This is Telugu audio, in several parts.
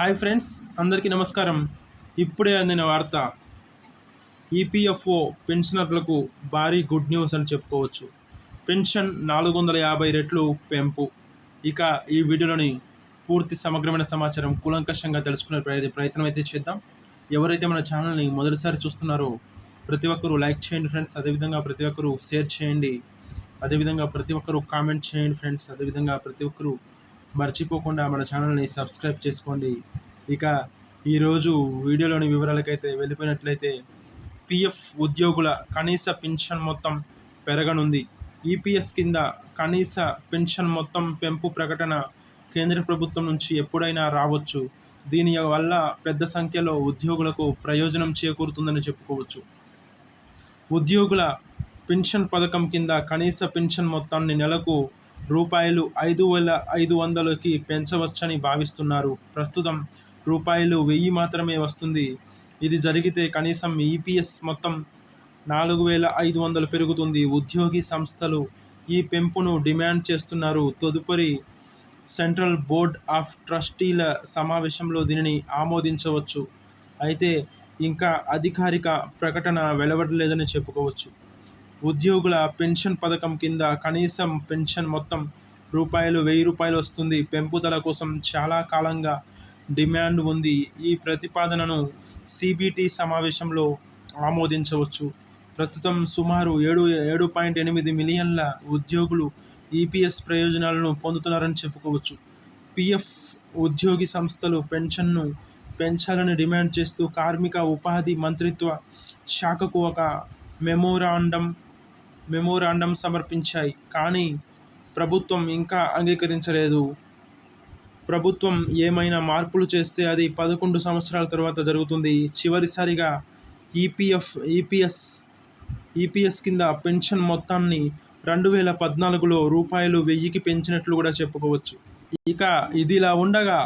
హాయ్ ఫ్రెండ్స్ అందరికీ నమస్కారం. ఇప్పుడే అందిన వార్త ఈపీఎఫ్ఓ పెన్షనర్లకు భారీ గుడ్ న్యూస్ అని చెప్పుకోవచ్చు. పెన్షన్ నాలుగు వందల యాభై రెట్లు పెంపు. ఇక ఈ వీడియోలోని పూర్తి సమగ్రమైన సమాచారం కూలంకషంగా తెలుసుకునే ప్రయ- ప్రయత్నం అయితే చేద్దాం. ఎవరైతే మన ఛానల్ని మొదటిసారి చూస్తున్నారో ప్రతి ఒక్కరూ లైక్ చేయండి ఫ్రెండ్స్. అదేవిధంగా ప్రతి ఒక్కరూ షేర్ చేయండి. అదేవిధంగా ప్రతి ఒక్కరూ కామెంట్ చేయండి ఫ్రెండ్స్. అదేవిధంగా ప్రతి ఒక్కరూ మర్చిపోకుండా మన ఛానల్ని సబ్స్క్రైబ్ చేసుకోండి. ఇక ఈరోజు వీడియోలోని వివరాలకైతే వెళ్ళిపోయినట్లయితే పిఎఫ్ ఉద్యోగుల కనీస పెన్షన్ మొత్తం పెరగనుంది. ఈపీఎస్ కింద కనీస పెన్షన్ మొత్తం పెంపు ప్రకటన కేంద్ర ప్రభుత్వం నుంచి ఎప్పుడైనా రావచ్చు. దీని వల్ల పెద్ద సంఖ్యలో ఉద్యోగులకు ప్రయోజనం చేకూరుతుందని చెప్పుకోవచ్చు. ఉద్యోగుల పెన్షన్ పథకం కింద కనీస పెన్షన్ మొత్తాన్ని నెలకు రూపాయలు ఐదు వేల ఐదు వందలకి పెంచవచ్చని భావిస్తున్నారు. ప్రస్తుతం రూపాయలు వెయ్యి మాత్రమే వస్తుంది. ఇది జరిగితే కనీసం ఈపీఎస్ మొత్తం నాలుగు వేల ఐదు వందలు పెరుగుతుంది. ఉద్యోగి సంస్థలు ఈ పెంపును డిమాండ్ చేస్తున్నారు. తదుపరి సెంట్రల్ బోర్డ్ ఆఫ్ ట్రస్టీల సమావేశంలో దీనిని ఆమోదించవచ్చు. అయితే ఇంకా అధికారిక ప్రకటన వెలువడలేదని చెప్పుకోవచ్చు. ఉద్యోగుల పెన్షన్ పథకం కింద కనీసం పెన్షన్ మొత్తం రూపాయలు వెయ్యి రూపాయలు వస్తుంది. పెంపుదల కోసం చాలా కాలంగా డిమాండ్ ఉంది. ఈ ప్రతిపాదనను సిబిటి సమావేశంలో ఆమోదించవచ్చు. ప్రస్తుతం సుమారు ఏడు ఏడు పాయింట్ ఎనిమిది మిలియన్ల ఉద్యోగులు ఈపీఎస్ ప్రయోజనాలను పొందుతున్నారని చెప్పుకోవచ్చు. పిఎఫ్ ఉద్యోగి సంస్థలు పెన్షన్ను పెంచాలని డిమాండ్ చేస్తూ కార్మిక ఉపాధి మంత్రిత్వ శాఖకు ఒక మెమోరాండం మెమోరాండం సమర్పించాయి. కానీ ప్రభుత్వం ఇంకా అంగీకరించలేదు. ప్రభుత్వం ఏమైనా మార్పులు చేస్తే అది పదకొండు సంవత్సరాల తర్వాత జరుగుతుంది. చివరిసారిగా ఈపీఎఫ్ ఈపీఎస్ ఈపీఎస్ కింద పెన్షన్ మొత్తాన్ని రెండు వేల పద్నాలుగులో రూపాయలు వెయ్యికి పెంచినట్లు కూడా చెప్పుకోవచ్చు. ఇక ఇదిలా ఉండగా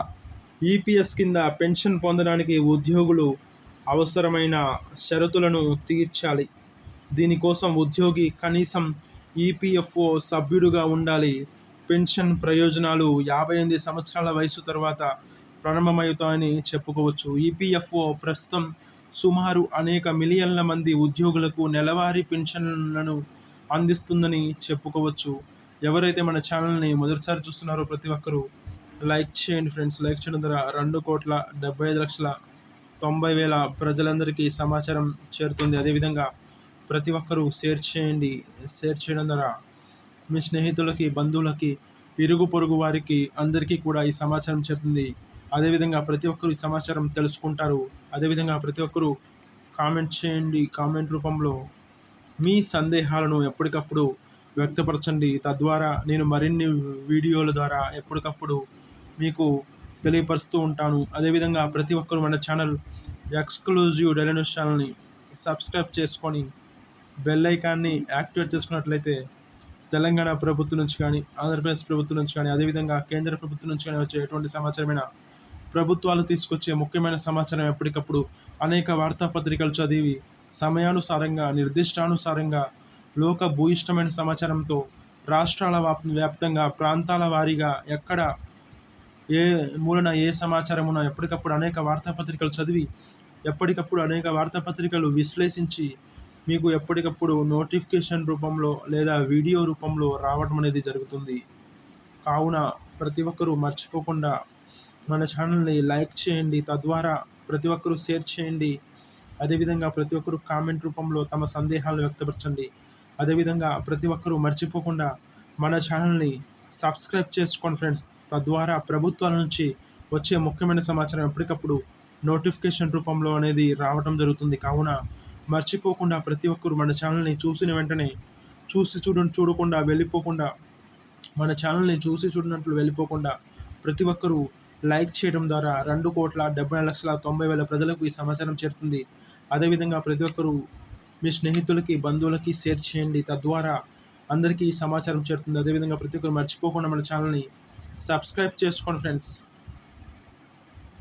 ఈపీఎస్ కింద పెన్షన్ పొందడానికి ఉద్యోగులు అవసరమైన షరతులను తీర్చాలి. దీనికోసం ఉద్యోగి కనీసం ఈపీఎఫ్ఓ సభ్యుడుగా ఉండాలి. పెన్షన్ ప్రయోజనాలు యాభై ఎనిమిది సంవత్సరాల వయసు తర్వాత ప్రారంభమవుతాయని చెప్పుకోవచ్చు. ఈపీఎఫ్ఓ ప్రస్తుతం సుమారు అనేక మిలియన్ల మంది ఉద్యోగులకు నెలవారీ పెన్షన్లను అందిస్తుందని చెప్పుకోవచ్చు. ఎవరైతే మన ఛానల్ని మొదటిసారి చూస్తున్నారో ప్రతి ఒక్కరూ లైక్ చేయండి ఫ్రెండ్స్. లైక్ చేయడం ద్వారా రెండు కోట్ల డెబ్బై ఐదు లక్షల తొంభై వేల ప్రజలందరికీ సమాచారం చేరుతుంది. అదేవిధంగా ప్రతి ఒక్కరూ షేర్ చేయండి. షేర్ చేయడం ద్వారా మీ స్నేహితులకి బంధువులకి ఇరుగు పొరుగు వారికి అందరికీ కూడా ఈ సమాచారం చేరుతుంది. అదేవిధంగా ప్రతి ఒక్కరు ఈ సమాచారం తెలుసుకుంటారు. అదేవిధంగా ప్రతి ఒక్కరూ కామెంట్ చేయండి. కామెంట్ రూపంలో మీ సందేహాలను ఎప్పటికప్పుడు వ్యక్తపరచండి. తద్వారా నేను మరిన్ని వీడియోల ద్వారా ఎప్పటికప్పుడు మీకు తెలియపరుస్తూ ఉంటాను. అదేవిధంగా ప్రతి ఒక్కరు మన ఛానల్ ఎక్స్క్లూజివ్ డైలీ న్యూస్ ఛానల్ని సబ్స్క్రైబ్ చేసుకొని బెల్ ఐకాన్ని యాక్టివేట్ చేసుకున్నట్లయితే తెలంగాణ ప్రభుత్వం నుంచి కానీ ఆంధ్రప్రదేశ్ ప్రభుత్వం నుంచి కానీ అదేవిధంగా కేంద్ర ప్రభుత్వం నుంచి కానీ వచ్చే ఎటువంటి సమాచారమైన ప్రభుత్వాలు తీసుకొచ్చే ముఖ్యమైన సమాచారం ఎప్పటికప్పుడు అనేక వార్తాపత్రికలు చదివి సమయానుసారంగా నిర్దిష్టానుసారంగా లోక భూయిష్టమైన సమాచారంతో రాష్ట్రాల వ్యాప్ వ్యాప్తంగా ప్రాంతాల వారీగా ఎక్కడ ఏ మూలన ఏ సమాచారమున ఎప్పటికప్పుడు అనేక వార్తాపత్రికలు చదివి ఎప్పటికప్పుడు అనేక వార్తాపత్రికలు విశ్లేషించి మీకు ఎప్పటికప్పుడు నోటిఫికేషన్ రూపంలో లేదా వీడియో రూపంలో రావడం అనేది జరుగుతుంది. కావున ప్రతి ఒక్కరూ మర్చిపోకుండా మన ఛానల్ని లైక్ చేయండి. తద్వారా ప్రతి ఒక్కరూ షేర్ చేయండి. అదేవిధంగా ప్రతి ఒక్కరూ కామెంట్ రూపంలో తమ సందేహాలను వ్యక్తపరచండి. అదేవిధంగా ప్రతి ఒక్కరూ మర్చిపోకుండా మన ఛానల్ని సబ్స్క్రైబ్ చేసుకోండి ఫ్రెండ్స్. తద్వారా ప్రభుత్వాల నుంచి వచ్చే ముఖ్యమైన సమాచారం ఎప్పటికప్పుడు నోటిఫికేషన్ రూపంలో అనేది రావడం జరుగుతుంది. కావున మర్చిపోకుండా ప్రతి ఒక్కరు మన ఛానల్ని చూసిన వెంటనే చూసి చూడ చూడకుండా వెళ్ళిపోకుండా మన ఛానల్ని చూసి చూడనట్లు వెళ్ళిపోకుండా ప్రతి ఒక్కరూ లైక్ చేయడం ద్వారా రెండు కోట్ల డెబ్బై లక్షల తొంభై వేల ప్రజలకు ఈ సమాచారం చేరుతుంది. అదేవిధంగా ప్రతి ఒక్కరూ మీ స్నేహితులకి బంధువులకి షేర్ చేయండి. తద్వారా అందరికీ ఈ సమాచారం చేరుతుంది. అదేవిధంగా ప్రతి ఒక్కరు మర్చిపోకుండా మన ఛానల్ని సబ్స్క్రైబ్ చేసుకోండి ఫ్రెండ్స్.